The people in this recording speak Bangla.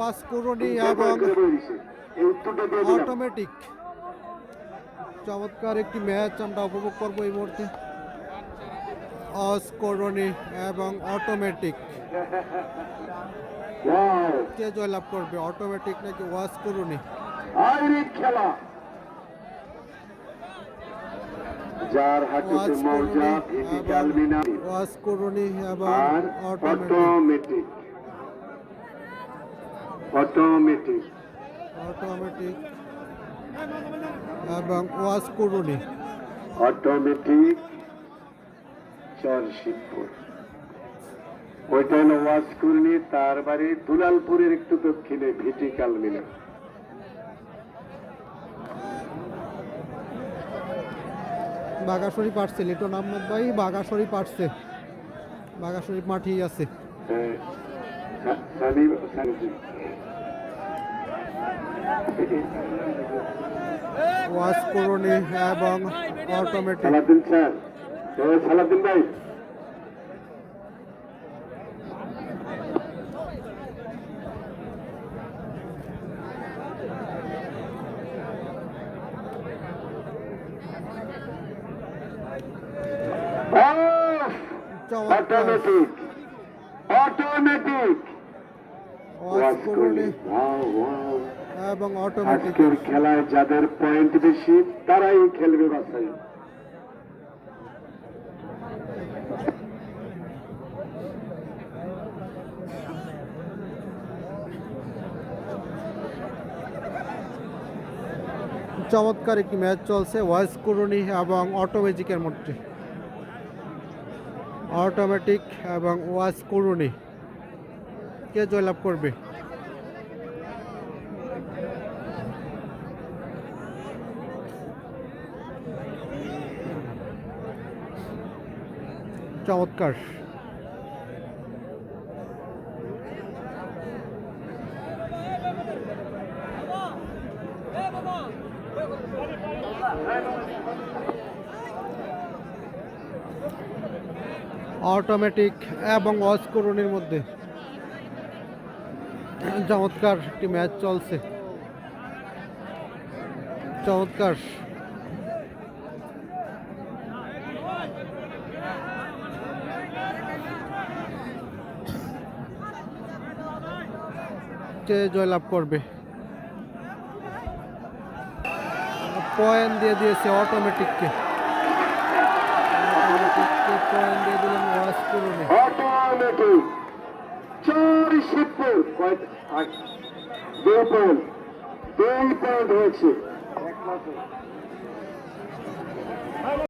ওয়াশ করুনি এবং অটোমেটিক চমৎকার একটি ম্যাচ আমরা উপভোগ করব এই মুহূর্তে। অস্করণী এবং অটোমেটিক কে জয়লাভ করবে? অটোমেটিক নাকি ওয়াশ করুনি? খেলা। যার হাতে ওয়াশ মৌজা ভিটি কালমিনা ওয়াশ করুনি এবং অটোমেটিক অটোমেটিক অটোমেটিক এবং ওয়াশ করুনি। অটোমেটিক চর শিবপুর ওইটা হলো ওয়াজকুর্নি তার বাড়ি দুলালপুরের একটু দক্ষিণে ভিটি কালমিনা। বাগাশরী পারছে লিটন আহমেদ ভাই বাগাশরী পারছে। বাগাশরী মাঠেই আছে। হ্যাঁ, সা- সানি সানি ওয়াশ করুনি এবং অটোমেটিক সালাদিন স্যার এ সালাদিন ভাই অটোমেটিক অটোমেটিক এবং অটোমেটিক আজকের খেলায় যাদের পয়েন্ট বেশি তারাই খেলবে বাসায় চমৎকার একটি ম্যাচ চলছে। ওয়াইস করুনি এবং অটোমেটিকের মধ্যে। অটোমেটিক এবং ওয়াইস করুনি। কে জয়লাভ করবে? চমৎকার। অটোমেটিক এবং অস্করণের মধ্যে। চমৎকার একটি ম্যাচ চলছে। চমৎকার। জয়লাভ করবে। পয়েন্ট দিয়ে দিয়েছে অটোমেটিককে পয়েন্ট দিয়ে ওয়াশ করুন অটোমেটিক চার শিবপুর কয়েক আট দুই পয়েন্ট দুই পয়েন্ট হয়েছে